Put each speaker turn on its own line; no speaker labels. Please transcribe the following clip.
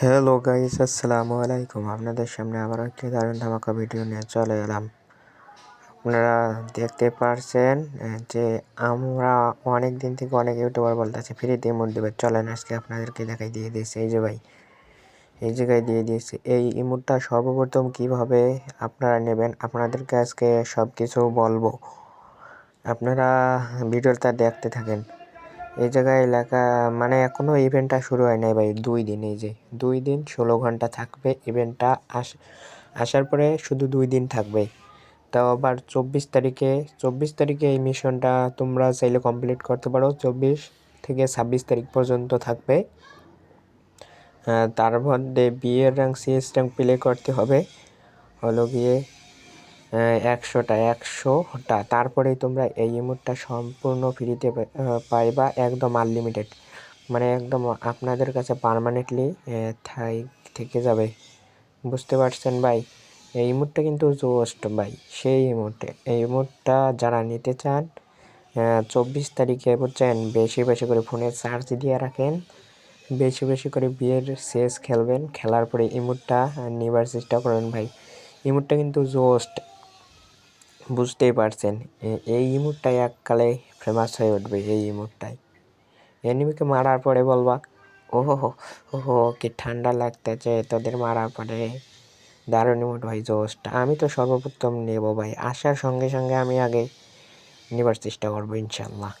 Hello guys আসসালামু আলাইকুম আপনাদের সামনে আবার একটি দারুণ ধামাকা ভিডিও নিয়ে চলে এলাম। আপনারা দেখতে পারছেন যে আমরা অনেক দিন থেকে অনেক ইউটিউবার বলতেছি ফ্রিতে ইমোট দেবে। চলেন আজকে আপনাদেরকে দেখাই দিয়ে দিয়েছে। এই যে ভাই, এই জায়গায় দিয়ে দিয়েছে। এই ইমোটটা সর্বপ্রথম কীভাবে আপনারা নেবেন, আপনাদেরকে আজকে সব কিছু বলব। আপনারা ভিডিওটা দেখতে থাকেন। এই জায়গায় লেখা মানে এখনও ইভেন্টটা শুরু হয় নাই ভাই, দুই দিন এই যে, দুই দিন ষোলো ঘণ্টা থাকবে ইভেন্টটা আস, আসার পরে শুধু দুই দিন থাকবে। তাও আবার চব্বিশ তারিখে চব্বিশ তারিখে এই মিশনটা তোমরা চাইলে কমপ্লিট করতে পারো, চব্বিশ থেকে ছাব্বিশ তারিখ পর্যন্ত থাকবে। তার মধ্যে বিয়ের র্যাঙ্ক সিএস র্যাঙ্ক প্লে করতে হবে। হলো গিয়ে একশোটা একশোটা। তারপরেই তোমরা এই ইমোটটা সম্পূর্ণ ফ্রিতে পাইবা, একদম আনলিমিটেড মানে একদম আপনাদের কাছে পারমানেন্টলি থাই, থেকে যাবে। বুঝতে পারছেন ভাই? এই ইমোটটা কিন্তু জোস্ট ভাই, সেই ইমোটে। এই ইমোটটা যারা নিতে চান চব্বিশ তারিখে বুঝছেন, বেশি বেশি করে ফোনে চার্জ দিয়ে রাখেন। বেশি বেশি করে বিয়ের শেষ খেলবেন। খেলার পরে ইমোটটা নেবার চেষ্টা করেন ভাই। ইমোটটা কিন্তু জোস্ট বুঝতেই পারছেন এই ইমোটটাই এককালে ফেমাস হয়ে উঠবে, এই ইমোটটাই এনিমিকে মারার পরে বলবা, ওহো ওহো কি ঠান্ডা লাগতেছে তোদের মারার পরে। দারুণ ইমোট ভাই, জোস্ট। আমি তো সর্বপ্রথম নেব ভাই, আসার সঙ্গে সঙ্গে আমি আগে নেবার চেষ্টা করব, ইনশাল্লাহ।